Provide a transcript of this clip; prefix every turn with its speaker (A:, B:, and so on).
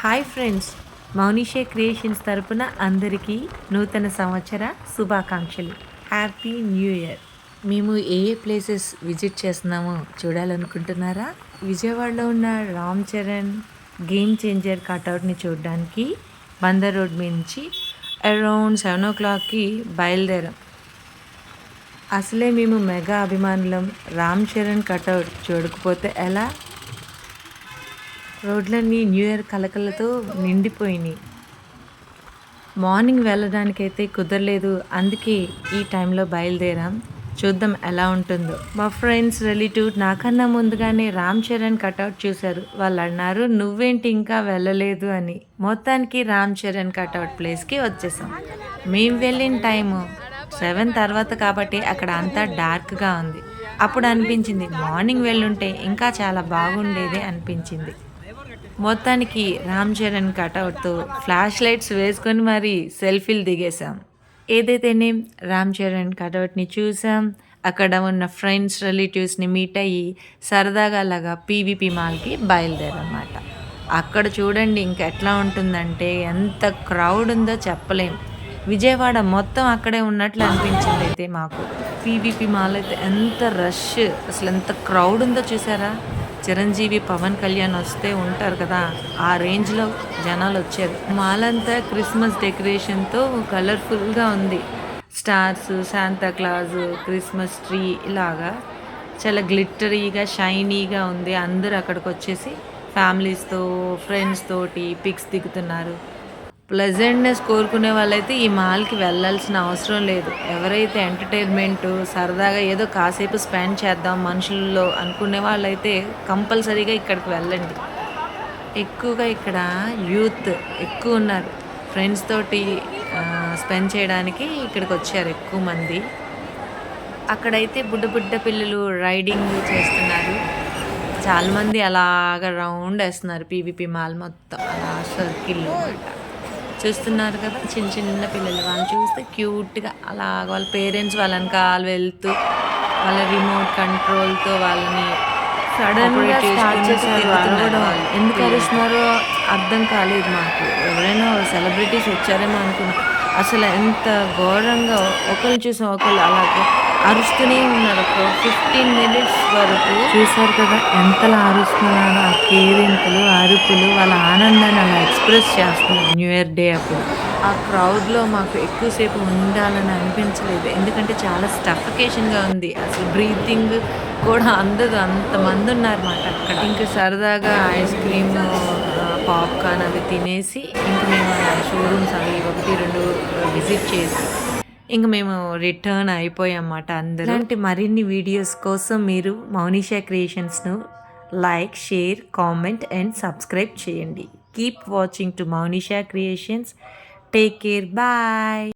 A: Hi friends Mounishe creations తరపున అందరికీ నూతన సంవత్సర శుభాకాంక్షలు. Happy new year. మేము ఏ ఏ ప్లేసెస్ విజిట్ చేస్తున్నామో చూడాలనుకుంటున్నారా? విజయవాడలో ఉన్న రామ్ చరణ్ గేమ్ చేంజర్ కట్అవుట్ని చూడడానికి బందర్ రోడ్ నుంచి అరౌండ్ సెవెన్ ఓ క్లాక్కి బయలుదేరాం. అసలే మేము మెగా అభిమానులం రామ్ చరణ్ కట్అవుట్ చూడకపోతే ఎలా? రోడ్లన్నీ న్యూ ఇయర్ కలకలతో నిండిపోయినాయి. మార్నింగ్ వెళ్ళడానికైతే కుదరలేదు. అందుకే ఈ టైంలో బయలుదేరాం. చూద్దాం ఎలా ఉంటుందో. మా ఫ్రెండ్స్ రిలేటివ్ నాకన్నా ముందుగానే రామ్ చరణ్ కట్అవుట్ చూశారు. వాళ్ళు అన్నారు నువ్వేంటి ఇంకా వెళ్ళలేదు అని. మొత్తానికి రామ్ చరణ్ కట్అవుట్ ప్లేస్కి వచ్చేసాం. మేము వెళ్ళిన టైము సెవెన్ తర్వాత కాబట్టి అక్కడ అంతా డార్క్గా ఉంది. అప్పుడు అనిపించింది మార్నింగ్ వెళ్ళుంటే ఇంకా చాలా బాగుండేది అనిపించింది. మొత్తానికి రామ్ చరణ్ కటౌట్తో ఫ్లాష్ లైట్స్ వేసుకొని మరి సెల్ఫీలు దిగేసాం ఏదైతేనే రామ్ చరణ్ కటౌట్ని చూసాం. అక్కడ ఉన్న ఫ్రెండ్స్ రిలేటివ్స్ని మీట్ అయ్యి సరదాగా అలాగా పీవీపీ మాల్కి బయలుదేరమాట అక్కడ చూడండి ఇంకా ఎట్లా ఉంటుందంటే ఎంత క్రౌడ్ ఉందో చెప్పలేం. విజయవాడ మొత్తం అక్కడే ఉన్నట్లు అనిపించింది అయితే మాకు. పీవీపీ మాల్ అయితే ఎంత రష్ అసలు ఎంత క్రౌడ్ ఉందో చూసారా? చిరంజీవి పవన్ కళ్యాణ్ వస్తే ఉంటారు కదా ఆ రేంజ్లో జనాలు వచ్చారు మాల్ అంతా క్రిస్మస్ డెకరేషన్తో కలర్ఫుల్గా ఉంది. Stars Santa Claus Christmas tree ఇలాగా చాలా గ్లిటరీగా షైనీగా ఉంది. అందరూ అక్కడికి వచ్చేసి ఫ్యామిలీస్తో ఫ్రెండ్స్ తోటి పిక్స్ దిగుతున్నారు. ప్లెజెంట్నెస్ కోరుకునే వాళ్ళైతే ఈ మాల్కి వెళ్ళాల్సిన అవసరం లేదు. ఎవరైతే ఎంటర్టైన్మెంట్ సరదాగా ఏదో కాసేపు స్పెండ్ చేద్దాం మనుషుల్లో అనుకునే వాళ్ళైతే కంపల్సరీగా ఇక్కడికి వెళ్ళండి. ఎక్కువగా ఇక్కడ యూత్ ఎక్కువ ఉన్నారు. ఫ్రెండ్స్ తోటి స్పెండ్ చేయడానికి ఇక్కడికి వచ్చారు ఎక్కువ మంది. అక్కడైతే బుడ్డ బుడ్డ పిల్లలు రైడింగ్ చేస్తున్నారు. చాలామంది అలాగ రౌండ్ వేస్తున్నారు పీవీపీ మాల్ మొత్తం. అలా సర్కిల్లో చూస్తున్నారు కదా చిన్న చిన్న పిల్లలు. వాళ్ళు చూస్తే క్యూట్గా అలా వాళ్ళ పేరెంట్స్ వాళ్ళని కాలు వెళ్తూ వాళ్ళ రిమోట్ కంట్రోల్తో వాళ్ళని సడన్గా స్టార్ట్ చేశారు అరవడం ఎందుకు అరుస్తున్నారో? అర్థం కాలేదు మాకు. ఎవరైనా సెలబ్రిటీస్ వచ్చారేమో అనుకున్నాం. అసలు ఎంత ఘోరంగా ఒకరిని చూసి ఒకళ్ళు అలాగే అరుస్తూనే ఉన్నారు. ఒక ఫిఫ్టీన్ మినిట్స్ వరకు చూసారు కదా ఎంతలా అరుస్తున్నారో. కేరింతలు అరుపులు వాళ్ళ ఆనందాన్ని అలా ఎక్స్ప్రెస్ చేస్తున్నారు న్యూ ఇయర్ డే అప్పుడు. ఆ క్రౌడ్లో మాకు ఎక్కువసేపు ఉండాలని అనిపించలేదు. ఎందుకంటే చాలా స్టఫికేషన్గా ఉంది. అసలు బ్రీతింగ్ కూడా అందదు అంతమంది ఉన్నారన్నమాట. అక్కడ ఇంకా సరదాగా ఐస్ క్రీమ్ పాప్కార్న్ అవి తినేసి ఇంక మేము షోరూమ్స్ అవి ఒకటి రెండు విజిట్ చేసి ఇంక మేము రిటర్న్ అయిపోయామన్నమాట అందరూ. ఇలాంటి మరిన్ని వీడియోస్ కోసం మీరు Mounisha క్రియేషన్స్ను like share comment and subscribe చేయండి keep watching to Mounisha creations take care bye